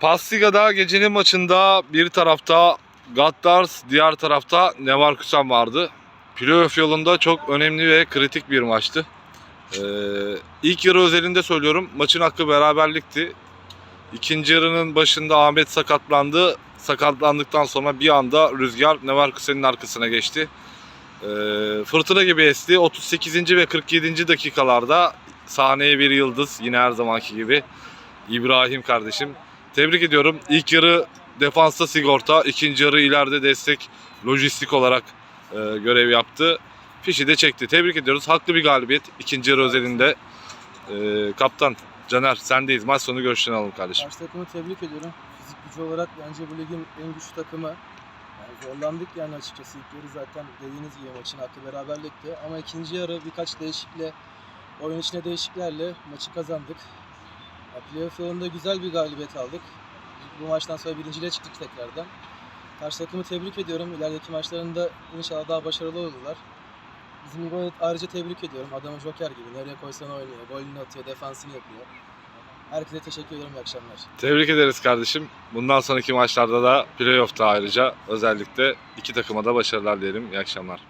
Pasliga'da gecenin maçında bir tarafta Gaddars, diğer tarafta Nevarkusen vardı. Playoff yolunda çok önemli ve kritik bir maçtı. Ee, ilk yarı özelinde söylüyorum maçın hakkı beraberlikti. İkinci yarının başında Ahmet sakatlandı. Sakatlandıktan sonra bir anda Rüzgar Nevarkusen'in arkasına geçti. Ee, fırtına gibi esti. 38. ve 47. dakikalarda sahneye bir yıldız yine her zamanki gibi İbrahim kardeşim. Tebrik ediyorum. İlk yarı defansta sigorta, ikinci yarı ileride destek lojistik olarak e, görev yaptı. Fişi de çekti. Tebrik ediyoruz. Haklı bir galibiyet. İkinci yarı özelinde. E, kaptan Caner sendeyiz. Maç sonu görüşlerini alalım kardeşim. Karşı takımı tebrik ediyorum. Fizik gücü olarak bence bu ligin en güçlü takımı. Yani zorlandık yani açıkçası. İlk yarı zaten dediğiniz gibi maçın hakkı beraberlikti. Ama ikinci yarı birkaç değişiklikle, oyun içine değişikliklerle maçı kazandık. Playoff yolunda güzel bir galibiyet aldık. Bu maçtan sonra birinciliğe çıktık tekrardan. Karşı takımı tebrik ediyorum. İlerideki maçlarında inşallah daha başarılı olurlar. Bizim İbo'yu ayrıca tebrik ediyorum. Adamı joker gibi. Nereye koysan oynuyor. Golünü atıyor, defansını yapıyor. Herkese teşekkür ediyorum. İyi akşamlar. Tebrik ederiz kardeşim. Bundan sonraki maçlarda da playoff'ta ayrıca özellikle iki takıma da başarılar diyelim. İyi akşamlar.